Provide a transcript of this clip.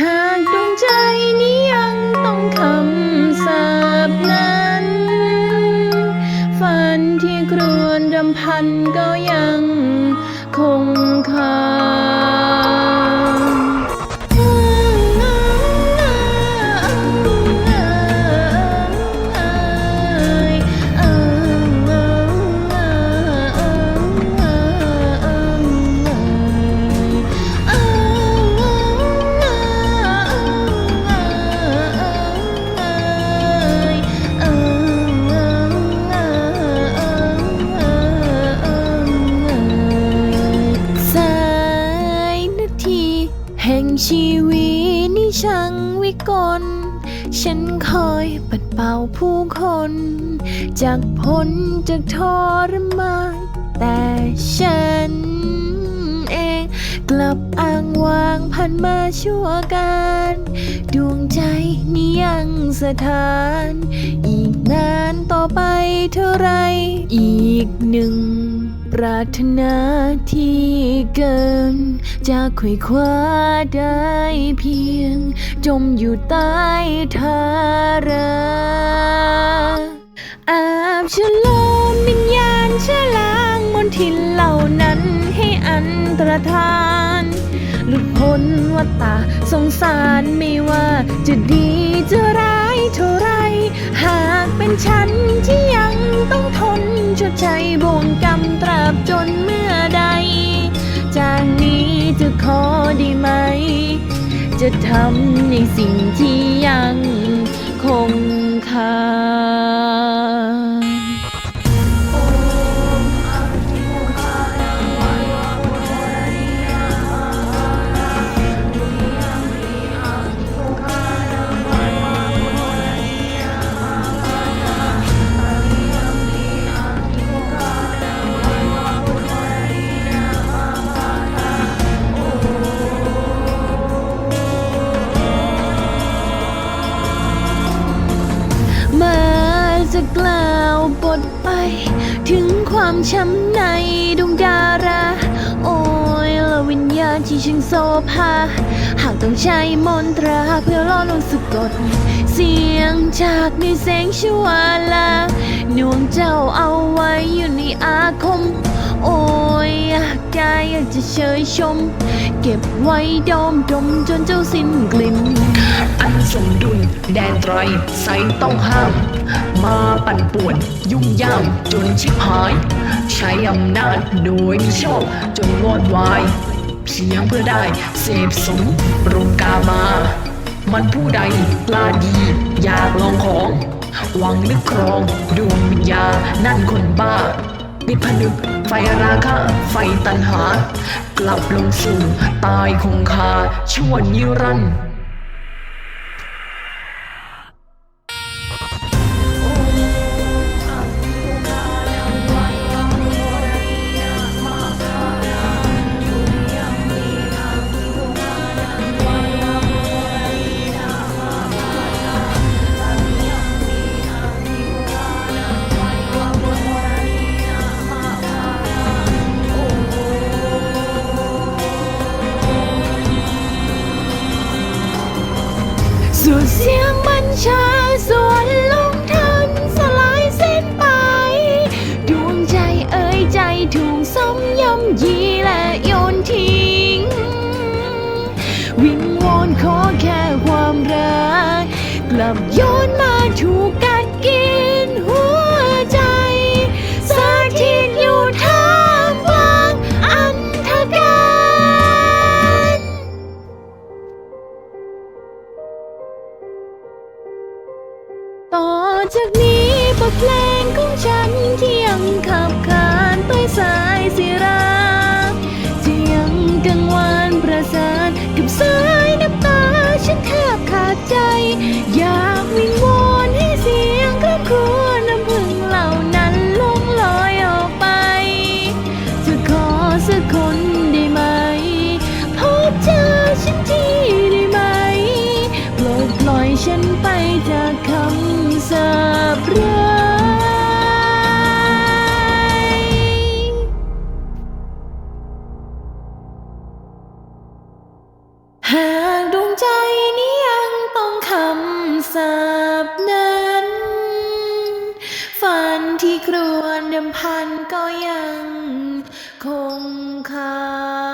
หากดวงใจนี้ยังต้องคำสาปนั้น ฝันที่ครวนรำพันก็ยังคงคา ช่างวิกล ฉันคอยปัดเป่าผู้คน จากพ้นจากทรมานแต่ฉันเองกลับอ้างว้างผ่านมาชั่วการ ดวงใจนี้ยังสถาน อีกนานต่อไปเท่าไรอีกหนึ่ง ปรารถนาที่เกิน จะคุยคว้าได้เพียง จมอยู่ใต้ทาราอาบฉลมวิญญาณชะลางมนทินเหล่านั้นให้อันตรธาน หลุดพ้นวัฏตาสงสารไม่ว่าจะดีจะร้ายเท่าไร หากเป็นฉันที่ยังต้องทนชดใช้บ่วงก จะทำในสิ่งที่ยังคงคา จะกล่าวบทไป ถึงความช้ำในดวงดารา โอ้ยละวิญญาณที่ช่างโซภาหากต้องใช้มนตราเพื่อล่อลวงสะกด เสียงจากในแสงชวาลาหน่วงเจ้าเอาไว้อยู่ในอา เชยชม เก็บไว้ดมดมจนเจ้าสิ้นกลิ่น อันสมดุลแดนไตรใสต้องห้าม มาปั่นป่วน ยุ่งยามจนชิบหาย ใช้อำนาจโดยมิชอบจนวอดวาย เพียงเพื่อได้เสพสมรุงกามา มันผู้ใดกล้าดี อยากลองของหวังนึกครองดวงวิญญาณนั่นคนบ้าปิดผนึก ไฟราคะไฟตันหา กลับลงสู่ตายคงคาชั่วนิรันดร์ ชาส่วนลงทันสลายเส้นไป ดวงใจเอ่ยใจถูกซ้ำย่ำยีและโยนทิ้ง วิงวอนขอแค่ความรัก กลับโยนมาถูกกัน เพลงของฉันที่ยังขับขานไปสายสิรา ศัพท์นั้น ฝันที่ครวนเดิมพันก็ยังคงคา